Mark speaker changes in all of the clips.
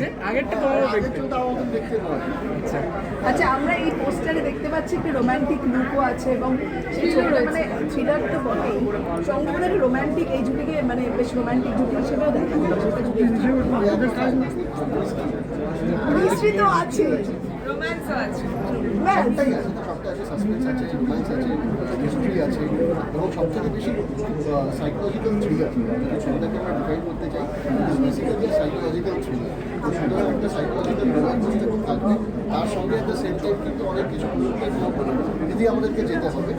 Speaker 1: আছে? আগেরটা তোমার
Speaker 2: দেখতে নয়
Speaker 3: আচ্ছা। আমরা এই পোস্টারে দেখতে পাচ্ছি একটি রোমান্টিক লুকও আছে এবং সেই ছবিটা মানে থ্রিলার তো বটেই। সঙ্গে মানে রোমান্টিক এই জুটিকে মানে বেশ রোমান্টিক জুটি হিসেবেও দেখা যায়। মিস্ট্রি তো আছে।
Speaker 4: রোম্যান্সও আছে।
Speaker 3: ব্যাস।
Speaker 2: আছে সবটা আছে। সাসপেন্স আছে। এবং সবথেকে বেশি সাইকোলজিক্যাল থ্রিলার ছবিটাকে আমরা ডিফাইন করতে চাই বেসিক্যালি সাইকোলজিক্যাল থ্রিলার তো সুতরাং একটা সাইকোলজিক্যাল রোমান্স থাকবে তার সঙ্গে একটা সেম টাইম কিন্তু অনেক কিছু দিদি আমাদেরকে যেতে হবে।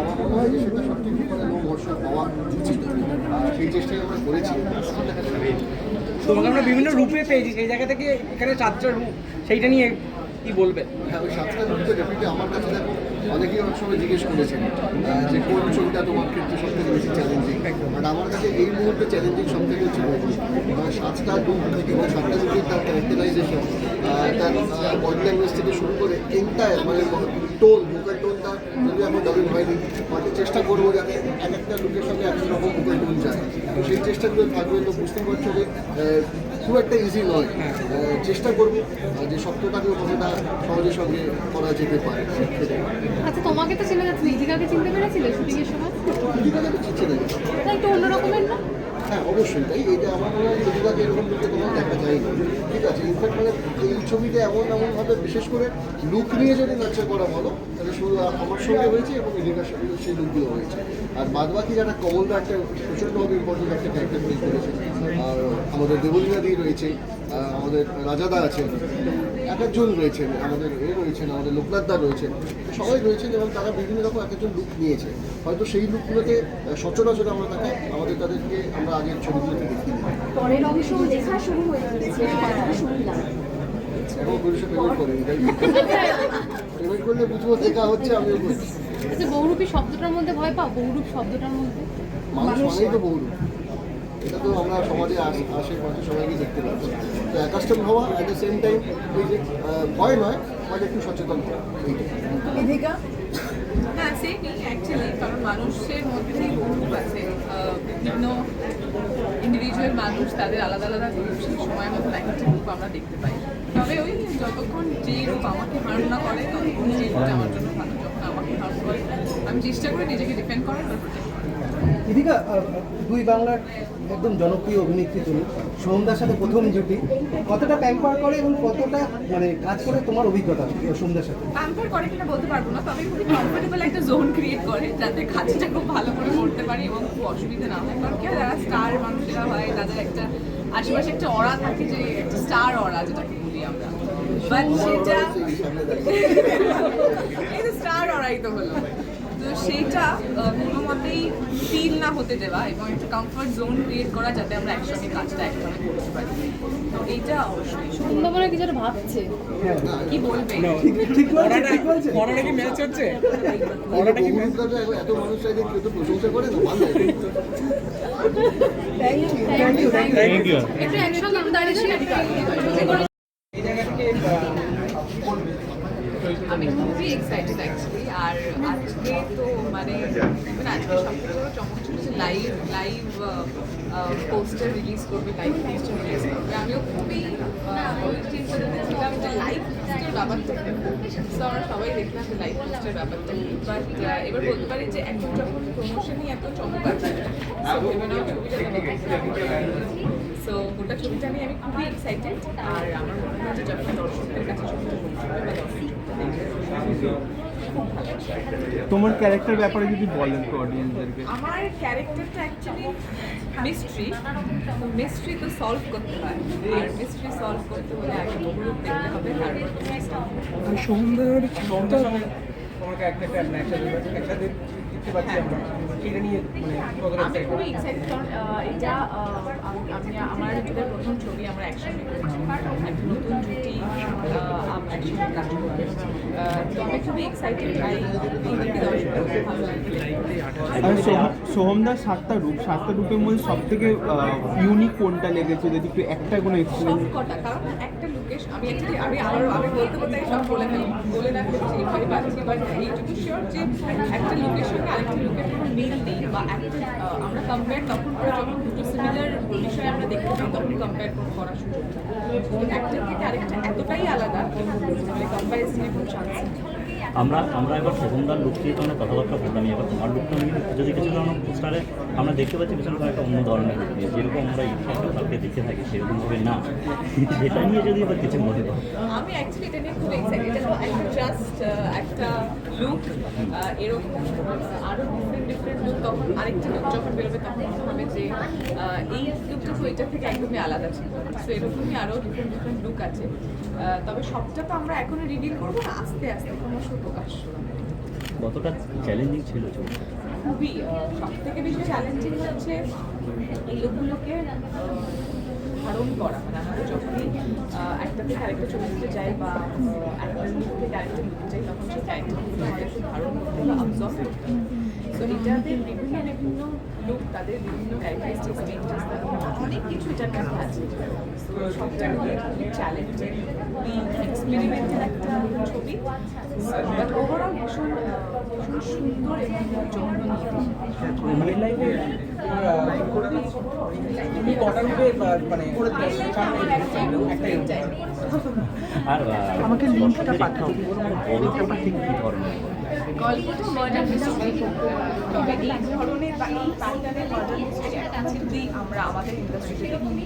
Speaker 2: আমার মনে হয় যে সেটা সবথেকে মানে লোমহর্ষক হওয়া উচিত। সেই চেষ্টাই আমরা করেছি।
Speaker 1: তোমাকে আমরা বিভিন্ন রূপে পেয়েছি। সেই জায়গা থেকে এখানে চারটা রূপ সেইটা নিয়ে কি বলবে?
Speaker 2: হ্যাঁ ওই সাতটা রূপ তো ডেফিনেটলি আমার কাছে দেখো অনেকেই অনেক সময় জিজ্ঞেস করেছেন যে কোন ছবিটা তোমার ক্ষেত্রে সব থেকে বেশি চ্যালেঞ্জিং বাট আমার কাছে এই মুহূর্তে চ্যালেঞ্জিং সব থেকে হচ্ছে সাতটা রূপ এবং সাতটা রূপের তার ক্যারেক্টারাইজেশন তার বডি ল্যাঙ্গুয়েজ থেকে শুরু করে এন্টায়ার মানে টোন ভোকাল টোনটা যদি এখন ডাবিং হয়নি মানে চেষ্টা করব যাতে এক একটা লোকের সঙ্গে এক রকম ভোকাল টোন যায়। সেই চেষ্টাগুলো থাকবে, তো বুঝতেই পারছ যে খুব একটা ইজি নয়। চেষ্টা করব যে সত্যতাকেও কতটা সহজে সঙ্গে করা যেতে পারে।
Speaker 5: আচ্ছা তোমাকে তো চেনা যাচ্ছে ইদিকাকে চিনতে পেরেছিলে শুটিংয়ের সময়?
Speaker 2: দিদিকাকে তো
Speaker 5: চিনতে পেরেছি অন্য রকমের না?
Speaker 2: হ্যাঁ অবশ্যই। তাই এটা আমার মনে হয় দিদিকাকে এরকম করতে কোনো দেখা যায় না। ঠিক আছে ইনফ্যাক্ট মানে এই ছবিতে এমন, এমনভাবে বিশেষ করে লুক নিয়ে যদি নাচা করা বলো তাহলে শুধু আমার সঙ্গে হয়েছে এবং ইদিকার সঙ্গে সেই লুকগুলো হয়েছে। আর বাদ বাকি যারা কমলদা একটা প্রচণ্ডভাবে ইম্পর্টেন্ট একটা ক্যারেক্টার প্লে করেছে, আর আমাদের দেবলীনা দি রয়েছে আমাদের রাজাদা আছেন। এক একজন রয়েছেন আমাদের এ রয়েছেন আমাদের লোকনাথদা রয়েছেন। সবাই রয়েছেন এবং তারা বিভিন্ন রকম এক একজন লুক নিয়েছে। হয়তো সেই লুকগুলোতে সচরাচর আমরা তাকে আমাদের তাদেরকে আমরা আগের ছবিগুলোতে দেখিনি
Speaker 3: পরের অংশ লেখা শুরু হয়ে গেছে কথাটা শুনলাম।
Speaker 2: এবং পুরুষে পেমেন্ট করেনি পেমেন্ট করলে বুঝব দেখা হচ্ছে আমিও বলছি
Speaker 5: আচ্ছা বহুরূপী শব্দটার মধ্যে ভয় পাও? বহুরূপ শব্দটার মধ্যে?
Speaker 2: মানুষ মানেই তো বহু এটা তো আমরা সমাজে আশ- আশেপাশে সবাইকে দেখতে পাচ্ছি। তো অ্যাকাস্টম হওয়া অ্যাট দ্য সেম টাইম ওই যে ভয় নয় বাট একটু সচেতন হওয়া।
Speaker 4: হ্যাঁ সেমই অ্যাকচুয়ালি কারণ মানুষের মধ্যেই বহুরূপ আছে বিভিন্ন ইন্ডিভিজুয়াল মানুষ তাদের আলাদা আলাদা রূপ সেই সময় মতো এক একটা রূপ আমরা দেখতে পাই। তবে ওই যতক্ষণ যেই রূপ আমাকে হার্ম না করে ততক্ষণ সেই রূপটা আমার জন্য ভালো যখন আমাকে হার্ম করে। আমি চেষ্টা করি নিজেকে আর করার।
Speaker 6: দীপিকা দুই বাংলার একদম জনপ্রিয় অভিনেত্রী তুমি সন্ধ্যার সাথে প্রথম জুটি। কতটা প্যাম্পার করে এবং কতটা মানে কাজ করে তোমার অভিজ্ঞতা সন্ধ্যার সাথে?
Speaker 4: প্যাম্পার করে কিনা বলতে পারব না তবে খুবই কমফোর্টেবল একটা জোন ক্রিয়েট করে যাতে কাজটা খুব ভালো করে করতে পারি এবং খুব অসুবিধা না হয়। কারণ কি যারা স্টার মানুষেরা হয় তাদের একটা আশেপাশে একটা অরা থাকে যে একটা স্টার অরা যেটাকে বলি আমরা। বাট সেটা স্টার অরাই তো হলো। তো সেইটা কোনো মতেই ফিল না হতে দেওয়া এবং একটা কমফর্ট জোন ক্রিয়েট করা যাতে আমরা একসঙ্গে কাজটা একভাবে করতে পারি। তো এইটা অবশ্যই।
Speaker 5: সুন্দরবনে কিছু একটা ভাবছে?
Speaker 4: কি বলবে?
Speaker 1: পড়াটা কি ম্যাচ হচ্ছে? পড়াটা কি ম্যাচ
Speaker 2: তো এত মানুষ চাইলে কেউ তো প্রশংসা করে না?
Speaker 3: থ্যাংক ইউ
Speaker 5: থ্যাংক ইউ একটু একসঙ্গে একটু দাঁড়িয়ে
Speaker 4: আমি খুবই এক্সাইটেড অ্যাকচুয়ালি আর আজকে তো মানে মানে আজকে চমক ছিল লাইভ লাইভ পোস্টার রিলিজ করবে লাইভ পোস্টার রিলিজ করবে। আমিও খুবই লাইভ ব্যাপারটা আমরা সবাই দেখলাম যে ব্যাপারটা এবার বলতে পারি যে এখন যখন প্রমোশনই এত চমক সো গোটা ছবিটা নিয়ে আমি খুবই এক্সাইটেড আর আমার মনে হয় যে যখন দর্শকদের কাছে ছবিটা পৌঁছবে বা
Speaker 6: তোমার ক্যারেক্টার ব্যাপারে যদি বলেন তো অডিয়েন্সদেরকে
Speaker 4: আমার ক্যারেক্টারটা অ্যাকচুয়ালি মিস্ট্রি তো মিস্ট্রি তো সলভ করতে হয়। আর মিস্ট্রি সলভ করতে হলে আগে বহুরূপ দেখতে হবে তারপর হবে।
Speaker 1: সন্ধ্যার সন্ধ্যা তোমাকে একটা একটা একসাথে দেখতে পাচ্ছি আমরা। সেটা নিয়ে মানে
Speaker 4: আমি খুবই এক্সাইটেড কারণ এটা আমি আমি- আমার নিজেদের প্রথম ছবি আমরা একসঙ্গে করেছি। একটা নতুন জুটি একসঙ্গে কাজ করব তো আমি খুবই এক্সাইটেড তাই এই দিকে দর্শকদের খুব ভালো লাগবে
Speaker 7: আর সোহম- সোহমদার সাতটা রূপ সাতটা রূপের মধ্যে সব থেকে ইউনিক কোনটা লেগেছে? যদি একটু একটা কোনো এক্সপিরিয়েন্স
Speaker 4: কারণ আমি আমি আরও আমি বলতে বলতে সব বলে ফেলি। বলে না ফেলছি ভয় পাচ্ছি বাট এইটুকু শিওর যে একটা লোকের সঙ্গে আরেকটা লোকের কোনো মিল নেই বা একটা আমরা কম্পেয়ার তখন করে যখন দুটো সিমিলার বিষয় আমরা দেখতে পাই, তখন কম্পেয়ার করার সুযোগ। একটা থেকে আরেকটা এতটাই আলাদা কম্পেয়ার কোনো চান্স
Speaker 8: আমরা আমরা এবার শোভনদার লুক নিয়ে তো অনেক কথাবার্তা বললাম এবার তোমার লুকটা নিয়ে যদি কিছু কারণ পোস্টারে আমরা দেখতে পাচ্ছি ভীষণ করে একটা অন্য ধরনের লুক নিয়ে যেরকম আমরা ইনস্টাগ্রাম কালকে দেখে থাকি সেরকমভাবে না। সেটা নিয়ে যদি এবার কিছু মনে করো
Speaker 4: আমি অ্যাকচুয়ালি এটা খুব এক্সাইটেড এটা একটা জাস্ট একটা লুক এরকম আরও ডিফারেন্ট ডিফারেন্ট লুক তখন আরেকটা লুক যখন বেরোবে, তখন মনে হবে যে এই লুকটা তো এটার থেকে একদমই আলাদা ছিল। সো এরকমই আরও ডিফারেন্ট ডিফারেন্ট লুক আছে। তবে সবটা তো আমরা এখনও রিভিল করব না, আস্তে আস্তে। ক্রমশ প্রকাশ
Speaker 8: কতটা চ্যালেঞ্জিং ছিল
Speaker 4: খুবই সব থেকে বেশি চ্যালেঞ্জিং হচ্ছে এই লোকগুলোকে ধারণ করা। মানে আমরা যখনই একটা থেকে আরেকটা চরিত্রে যাই বা একটা থেকে আরেকটা নিতে যাই তখন সেই ক্যারেক্টারগুলো ধারণ করতে বা অবজর্ভ করতে বিভিন্ন বিভিন্ন লুক তাদের বিভিন্ন ক্যারেক্টারিস্টিক্স চেঞ্জেস অনেক কিছু এটার মধ্যে আছে তো সবটা মিলিয়ে খুবই চ্যালেঞ্জিং খুবই এক্সপেরিমেন্টাল একটা ছবি বাট ওভারঅল ভীষণ ভীষণ সুন্দর এবং যত্ন নিয়ে
Speaker 1: রিয়েল লাইফে তুমি কটা মানে
Speaker 8: আর আমাকে লিঙ্কটা পাঠাও ঠিক ধরনের
Speaker 4: গল্পটা মার্ডার মিস্ট্রি এই ধরনের বা এই প্যাটার্নের মার্ডার মিস্ট্রি এখন আমরা আমাদের ইন্ডাস্ট্রিতে দেখি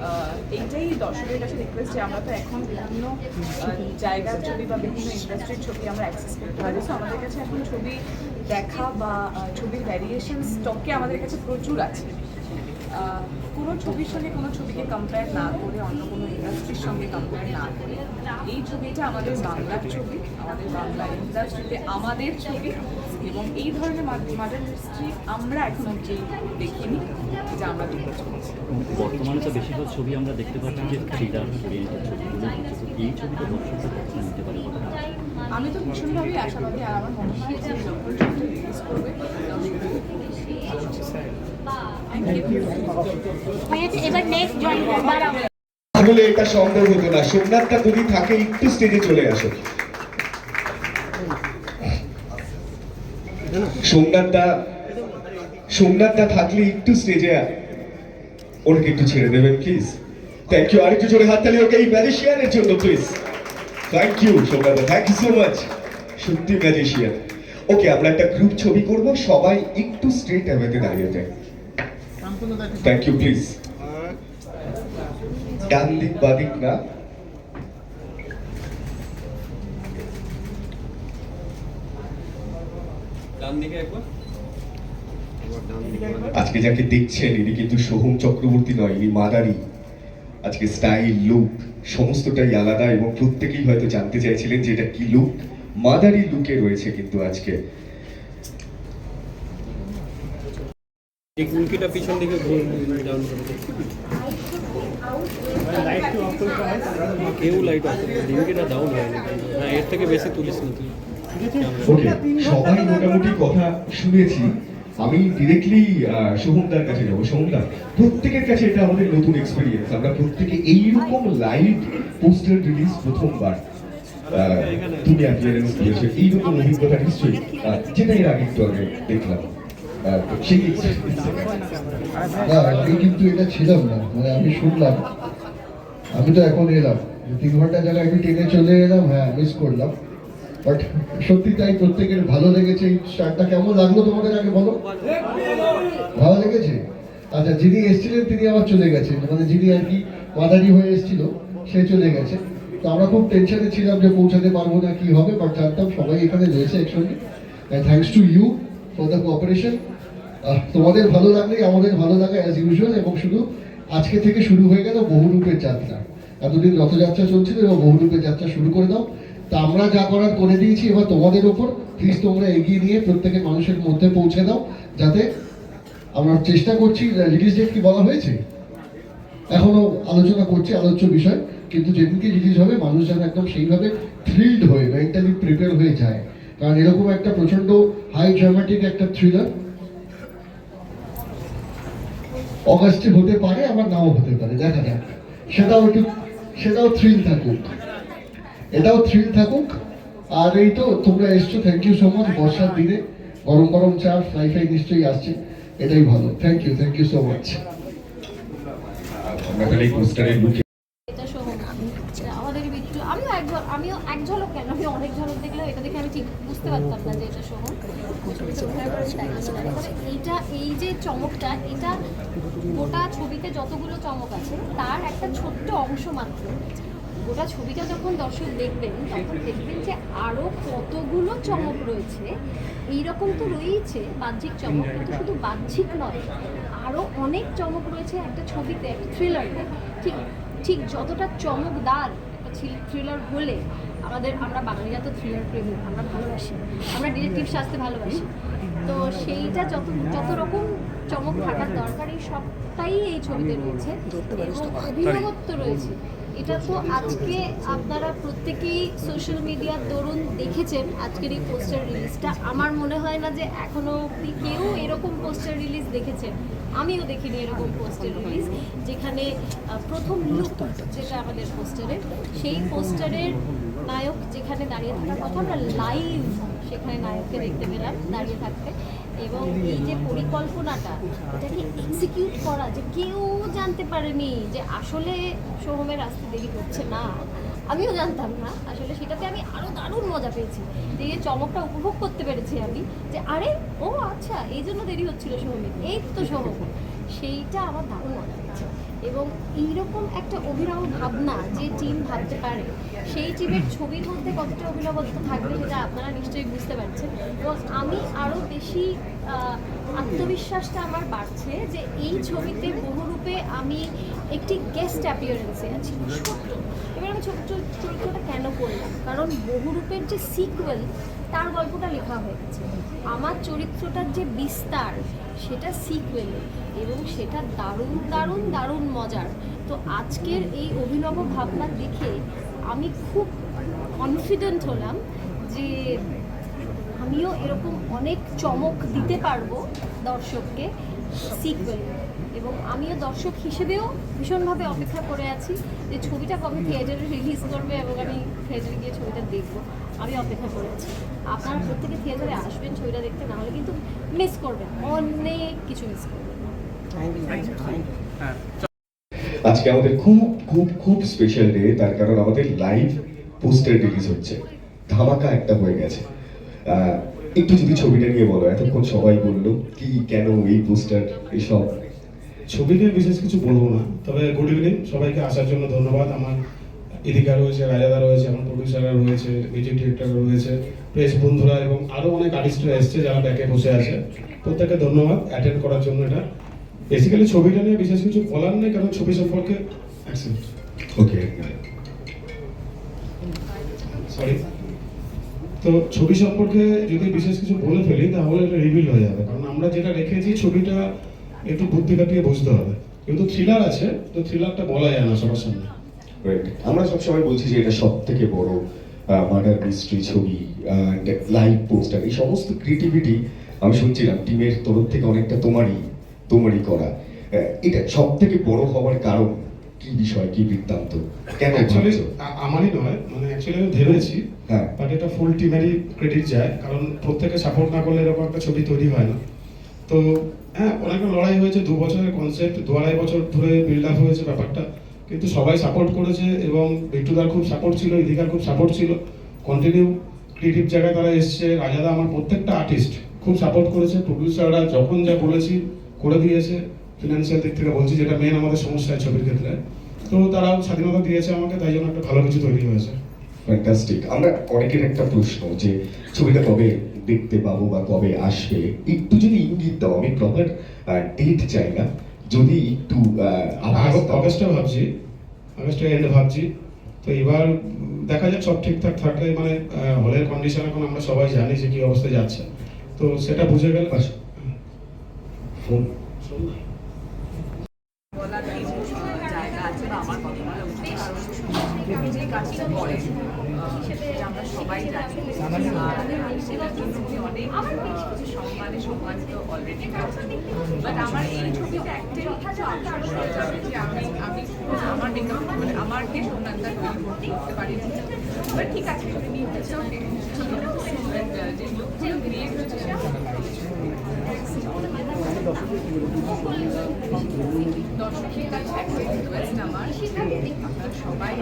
Speaker 4: আহ, এইটাই দর্শকের কাছে রিকোয়েস্ট যে আমরা তো এখন বিভিন্ন জায়গার ছবি বা বিভিন্ন ইন্ডাস্ট্রির ছবি আমরা অ্যাক্সেস করতে পারি। সো আমাদের কাছে এখন ছবি দেখা বা ছবির ভ্যারিয়েশন স্টকে আমাদের কাছে প্রচুর আছে। কোনো ছবির সঙ্গে কোনো ছবিকে কম্পেয়ার না করে, অন্য কোনো ইন্ডাস্ট্রির সঙ্গে কম্পেয়ার না করে, এই ছবিটা আমাদের বাংলার ছবি, আমাদের বাংলা ইন্ডাস্ট্রিতে আমাদের ছবি। এবং এই ধরনের মার্ডার হিস্ট্রি আমরা এখন অব্দি দেখিনি যে আমরা দেখতে চলেছি
Speaker 8: বর্তমানে তো বেশিরভাগ ছবি আমরা দেখতে পাচ্ছি যে থ্রিলার ওরিয়েন্টেড ছবিগুলো এই ছবিটা দর্শকরা নিতে পারে কতটা
Speaker 4: আমি তো ভীষণভাবেই আশাবাদী আর আমার মনে হয় যে যখন রিলিজ করবে
Speaker 5: এবার নেক্সট জয়েন দাঁড়াও
Speaker 9: তাহলে এটা সম্ভব হতো না। সোমনাথটা যদি থাকে একটু স্টেজে চলে আসো। সোমনাথটা সোমনাথটা থাকলে একটু স্টেজে ওনাকে একটু ছেড়ে দেবেন প্লিজ থ্যাংক ইউ আরেকটু জোরে হাততালি ওকে, এই ম্যাজিশিয়ানের জন্য please thank you Somnath thank you so much সত্যি ম্যাজিশিয়ান ওকে আমরা একটা গ্রুপ ছবি করব, সবাই একটু স্ট্রেট অ্যাওয়েতে দাঁড়িয়ে যায়। থ্যাংক ইউ প্লিজ ডান দিক বাদিক না? আজকে যাকে দেখছেন ইনি কিন্তু সোহম চক্রবর্তী নয় ইনি মাদারি। আজকে স্টাইল লুক সমস্তটাই আলাদা এবং প্রত্যেকেই হয়তো জানতে চাইছিলেন যে এটা কি লুক। মাদারি লুকে রয়েছে কিন্তু আজকে।
Speaker 7: এই কুলকিটা পিছন দিকে ডাউন করে কেউ লাইট অফ করে ডিউটিটা ডাউন হয়নি। না এর থেকে বেশি তুলিস না তুই।
Speaker 9: সবাই মোটামুটি কথা শুনেছি। আমি ডিরেক্টলি সোহমদার কাছে যাব। সোহমদা প্রত্যেকের কাছে এটা আমাদের নতুন এক্সপিরিয়েন্স আমরা প্রত্যেকে এইরকম লাইভ পোস্টার রিলিজ প্রথমবার তুমি অ্যাপিয়ারেন্স দিয়েছ এইরকম অভিজ্ঞতা নিশ্চয়ই যেটা এর আগে একটু আগে দেখলাম। সেই
Speaker 10: আমি কিন্তু এটা ছিলাম না। মানে আমি শুনলাম। আমি তো এখন এলাম। তিন ঘণ্টা জায়গায় আমি ট্রেনে চলে এলাম হ্যাঁ মিস করলাম। বাট সত্যি তাই প্রত্যেকের ভালো লেগেছে। এই স্টারটা কেমন লাগল তোমাদের আগে বলো? ভালো লেগেছে? আচ্ছা যিনি এসেছিলেন তিনি আবার চলে গেছেন। মানে যিনি আর কি মাদারি হয়ে এসেছিল, সে চলে গেছে। তো আমরা খুব টেনশনে ছিলাম যে পৌঁছাতে পারব না, কি হবে বাট জানতাম সবাই এখানে রয়েছে একসঙ্গে thanks to you for the cooperation তোমাদের ভালো লাগলেই আমাদের ভালো লাগা অ্যাজ ইউজুয়াল এবং শুধু আজকে থেকে শুরু হয়ে গেল বহুরূপের যাত্রা। এতদিন রথযাত্রা চলছিল এবং বহুরূপের যাত্রা শুরু করে দাও। তা আমরা যা করার করে দিয়েছি, এবার তোমাদের ওপর প্লিজ তোমরা এগিয়ে নিয়ে প্রত্যেকের মানুষের মধ্যে পৌঁছে দাও, যাতে আমরা চেষ্টা করছি রিলিজ ডেট কি বলা হয়েছে? এখনও আলোচনা করছি, আলোচ্য বিষয়, কিন্তু যেদিনকে রিলিজ হবে, মানুষ যেন একদম সেইভাবে থ্রিল্ড হয়ে মেন্টালি প্রিপেয়ার হয়ে যায়। কারণ এরকম একটা প্রচণ্ড হাই ড্রামাটিক একটা থ্রিলার অগাস্টে হতে পারে, আবার নাও হতে পারে, দেখা যাক। সেটাও একটু, সেটাও থ্রিল থাকুক। এটাও থ্রিল থাকুক। আর এই তো তোমরা এসছো থ্যাংক ইউ সো মাচ বর্ষার দিনে। গরম গরম চা ফ্রাই ফ্রাই নিশ্চয়ই আসছে। এটাই ভালো। Thank you thank you so much
Speaker 9: আমরা
Speaker 5: আমিও এক আমিও এক ঝলক কেন? আমি অনেক ঝলক দেখলে এটা দেখে আমি ঠিক বুঝতে পারতাম না যে এটা সোহম এইটা এই যে চমকটা এটা গোটা ছবিতে যতগুলো চমক আছে তার একটা ছোট্ট অংশ মাত্র। গোটা ছবিটা যখন দর্শক দেখবেন তখন দেখবেন যে আরও কতগুলো চমক রয়েছে। এইরকম তো রয়েইছে বাহ্যিক চমক কিন্তু শুধু বাহ্যিক নয় আরও অনেক চমক রয়েছে একটা ছবিতে একটা থ্রিলারে ঠিক ঠিক যতটা চমকদার একটা থ্রিলার হলে আমাদের আমরা বাঙালিরা তো থ্রিলার প্রেমী আমরা ভালোবাসি আমরা ডিটেকটিভ সাজতে ভালোবাসি। তো সেইটা যত যত রকম চমক থাকার দরকার এই সবটাই এই ছবিতে রয়েছে। এবং অভিনবত্ব রয়েছে। এটা তো আজকে আপনারা প্রত্যেকেই সোশ্যাল মিডিয়ার দরুন দেখেছেন, আজকের এই পোস্টার রিলিজটা আমার মনে হয় না যে এখনও অবধি কেউ এরকম পোস্টার রিলিজ দেখেছেন আমিও দেখিনি এরকম পোস্টার রিলিজ যেখানে প্রথম লুক যেটা আমাদের পোস্টারের সেই পোস্টারের নায়ক যেখানে দাঁড়িয়ে থাকার কথা, আমরা লাইভ সেখানে নায়ককে দেখতে পেলাম দাঁড়িয়ে থাকতে। এবং এই যে পরিকল্পনাটা, এটাকে এক্সিকিউট করা যে কেউ জানতে পারেনি যে আসলে সোহমের আসতে দেরি হচ্ছে না আমিও জানতাম না। আসলে সেটাতে আমি আরও দারুণ মজা পেয়েছি। যে চমকটা উপভোগ করতে পেরেছি আমি যে, আরে, ও আচ্ছা এই জন্য দেরি হচ্ছিল সোহমের এই তো সোহম সেইটা আমার দারুণ মজা পেয়েছে এবং এইরকম একটা অভিনব ভাবনা যে টিম ভাবতে পারে, সেই টিমের ছবির মধ্যে কতটা অভিনবত্ব থাকবে সেটা আপনারা নিশ্চয়ই বুঝতে পারছেন। এবং আমি বেশি আত্মবিশ্বাসটা আমার বাড়ছে যে এই ছবিতে বহুরূপে আমি একটি গেস্ট অ্যাপিয়ারেন্সে আছি এবার আমি ছোট্ট চরিত্রটা কেন করলাম? কারণ বহুরূপের যে সিকুয়েল তার গল্পটা লেখা হয়ে গেছে। আমার চরিত্রটার যে বিস্তার, সেটা সিকুয়েল এবং সেটা দারুণ দারুণ দারুণ মজার। তো আজকের এই অভিনব ভাবনা দেখে আমি খুব কনফিডেন্ট হলাম যে আমিও এরকম অনেক চমক দিতে পারব দর্শককে সিকুয়েল এবং আমিও দর্শক হিসেবেও ভীষণভাবে অপেক্ষা করে আছি যে ছবিটা কবে থিয়েটারে রিলিজ করবে এবং আমি থিয়েটারে গিয়ে ছবিটা দেখব। আমি অপেক্ষা করে আছি। আপনারা প্রত্যেকে থিয়েটারে আসবেন ছবিটা দেখতে না হলে কিন্তু মিস করবেন অনেক কিছু মিস করবেন।
Speaker 9: আজকে আমাদের খুব খুব খুব স্পেশাল ডে তার কারণ আমাদের লাইভ পোস্টার রিলিজ হচ্ছে। ধামাকা একটা হয়ে গেছে। একটু যদি ছবিটা নিয়ে বলো এতক্ষণ সবাই বলল কি কেন এই পোস্টার এসব?
Speaker 11: ছবিতে বিশেষ কিছু বলব না। তবে গুড ইভিনিং সবাইকে আসার জন্য ধন্যবাদ। আমার ইদিকা রয়েছে রাজাদা রয়েছে আমার প্রডিউসাররা রয়েছে মিউজিক ডিরেক্টর রয়েছে প্রেস বন্ধুরা এবং আরও অনেক আর্টিস্টরা এসছে যারা ব্যাকে বসে আছে। প্রত্যেককে ধন্যবাদ অ্যাটেন্ড করার জন্য এটা। বেসিক্যালি ছবিটা নিয়ে বিশেষ কিছু বলার নেই কারণ ছবি সম্পর্কে
Speaker 9: ওকে
Speaker 11: সরি তো ছবি সম্পর্কে যদি বিশেষ কিছু বলে ফেলি, তাহলে এটা রিভিল হয়ে যাবে। কারণ আমরা যেটা রেখেছি, ছবিটা একটু বুদ্ধি কাটিয়ে বুঝতে হবে। কিন্তু থ্রিলার আছে, তো থ্রিলারটা বলা যায় না সবার সামনে.
Speaker 9: আমরা সবসময় বলছি যে এটা সব থেকে বড় মার্ডার মিস্ট্রি ছবি লাইভ পোস্টার এই সমস্ত ক্রিয়েটিভিটি আমি শুনছিলাম, টিমের তরফ থেকে অনেকটা তোমারই তোমারই করা। এটা সব থেকে বড় হওয়ার কারণ কি বিষয় কি বৃত্তান্ত? কেন
Speaker 11: অ্যাকচুয়ালি আমারই নয় মানে অ্যাকচুয়ালি আমি ভেবেছি
Speaker 9: হ্যাঁ।
Speaker 11: বাট এটা ফুল টিমেরই ক্রেডিট যায় কারণ প্রত্যেকে সাপোর্ট না করলে এরকম একটা ছবি তৈরি হয় না। তো হ্যাঁ অনেক লড়াই হয়েছে দু বছরের কনসেপ্ট দু আড়াই বছর ধরে বিল্ড আপ হয়েছে ব্যাপারটা কিন্তু সবাই সাপোর্ট করেছে এবং বিট্টুদার খুব সাপোর্ট ছিল ইদিকার খুব সাপোর্ট ছিল। কন্টিনিউ ক্রিয়েটিভ জায়গায় তারা এসছে রাজাদা আমার প্রত্যেকটা আর্টিস্ট খুব সাপোর্ট করেছে প্রডিউসাররা যখন যা বলেছি করে দিয়েছে। ফিনান্সিয়াল দিক থেকে বলছি যেটা মেন আমাদের সমস্যা হয় ছবির ক্ষেত্রে। তো তারা স্বাধীনতা দিয়েছে আমাকে তাই জন্য একটা ভালো কিছু তৈরি হয়েছে।
Speaker 9: ফ্যান্টাস্টিক আমরা অনেকের একটা প্রশ্ন যে ছবিটা কবে দেখতে পাবো বা কবে আসবে? একটু যদি ইঙ্গিত দাও আমি প্রপার ডেট চাই না। যদি একটু
Speaker 11: আগস্টে ভাবছি। আগস্টের এন্ডে ভাবছি। তো এবার দেখা যাক সব ঠিকঠাক থাকলে মানে হলের কন্ডিশন এখন আমরা সবাই জানি যে কি অবস্থায় যাচ্ছে। তো সেটা বুঝে গেলে
Speaker 4: বলার কিছু জায়গা আছে বা আমার কথা বলা উচিত কারণ যে কাজটা করে আহ, সেটা আমরা সবাই জানি আর সেটার জন্য উনি অনেক আহ, সম্মানে সম্মানিত অলরেডি বাট আমার এই ছবিটা একটাই ইচ্ছা আছে যে আমি আমি আমার মেকআপ মানে আমার কে সোমনাথদা তৈরি করতে পারি বাট ঠিক আছে ওকে যে লুকগুলো ক্রিয়েট হয়েছে সে আমার দর্শকের কাছে একটা রিকোয়েস্ট আমার আপনারা সবাই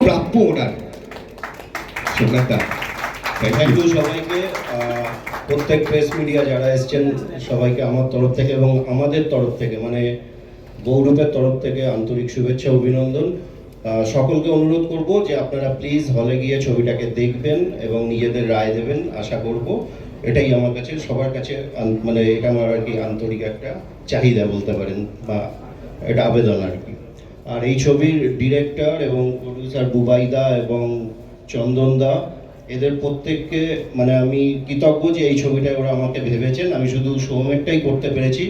Speaker 9: প্রাপ্য ওনার সোমনাথ
Speaker 12: থ্যাংক ইউ সবাইকে প্রত্যেক প্রেস মিডিয়া যারা এসছেন সবাইকে আমার তরফ থেকে এবং আমাদের তরফ থেকে মানে গৌরবের তরফ থেকে আন্তরিক শুভেচ্ছা অভিনন্দন। আহ, সকলকে অনুরোধ করব যে আপনারা প্লিজ হলে গিয়ে ছবিটাকে দেখবেন এবং নিজেদের রায় দেবেন আশা করব। এটাই আমার কাছে, সবার কাছে মানে এটা আমার আর কি আন্তরিক একটা চাহিদা বলতে পারেন বা এটা আবেদন আর কি। আর এই ছবির ডিরেক্টর এবং প্রডিউসার বুবাইদা এবং চন্দনদা এদের প্রত্যেককে মানে আমি কৃতজ্ঞ যে এই ছবিটা ওরা আমাকে ভেবেছেন। আমি শুধু সৌমেরটাই করতে পেরেছি।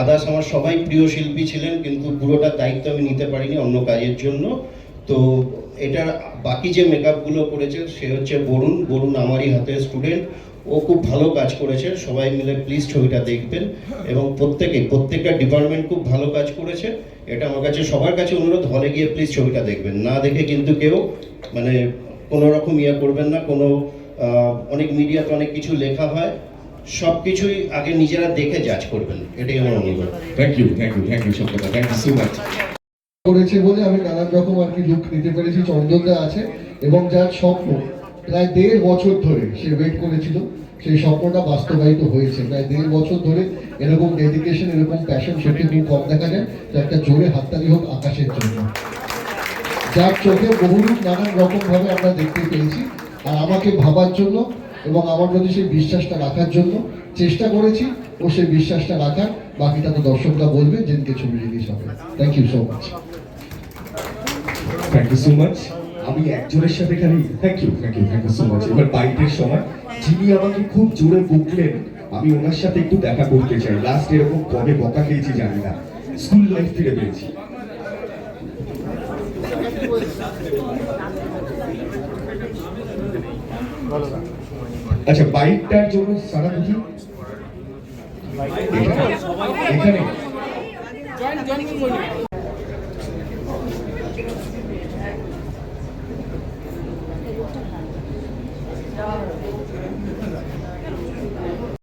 Speaker 12: আদার্স আমার সবাই প্রিয় শিল্পী ছিলেন, কিন্তু পুরোটা দায়িত্ব আমি নিতে পারিনি অন্য কাজের জন্য। তো এটার বাকি যে মেকআপগুলো করেছে, সে হচ্ছে বরুণ। বরুণ আমারই হাতের স্টুডেন্ট ও খুব ভালো কাজ করেছে। সবাই মিলে প্লিজ ছবিটা দেখবেন। এবং প্রত্যেকে প্রত্যেকটা ডিপার্টমেন্ট খুব ভালো কাজ করেছে। এটা আমার কাছে সবার কাছে অনুরোধ হলে গিয়ে প্লিজ ছবিটা দেখবেন। না দেখে কিন্তু কেউ মানে কোনো রকম ইয়ে করবেন না। কোনো অনেক মিডিয়াতে অনেক কিছু লেখা হয়। সব কিছুই আগে নিজেরা দেখে জাজ করবেন। এটাই আমার অনুরোধ।
Speaker 9: Thank you thank you thank you the thank you so much
Speaker 2: করেছে বলে আমি নানান রকম আর কি লুক নিতে পেরেছি। চন্দনদা আছে এবং যার স্বপ্ন প্রায় দেড় বছর ধরে সে ওয়েট করেছিল। সেই স্বপ্নটা বাস্তবায়িত হয়েছে। প্রায় দেড় বছর ধরে এরকম ডেডিকেশন এরকম প্যাশন সত্যি খুব কম দেখা যায়। তো একটা জোরে হাততালি হোক আকাশের জন্য। যার চোখে বহুরূপ নানান রকম ভাবে আমরা দেখতে পেয়েছি। আর আমাকে ভাবার জন্য এবং আমার প্রতি সেই বিশ্বাসটা রাখার জন্য চেষ্টা করেছি। ও সেই বিশ্বাসটা রাখার। বাকিটা তো দর্শকরা বলবে যেদিকে ছবি রিলিজ হবে। Thank you so much
Speaker 9: thank you so much আমি একজনের সাথে খালি thank you thank you thank you so much এবার বাইটের সময় যিনি আমাকে খুব জোরে বকলেন আমি ওনার সাথে একটু দেখা করতে চাই। লাস্ট এরকম কবে বকা খেয়েছি জানি না। স্কুল লাইফ থেকে পেয়েছি। আচ্ছা বাইকটার জন্য সারা বুঝি এখানে?
Speaker 13: Dog.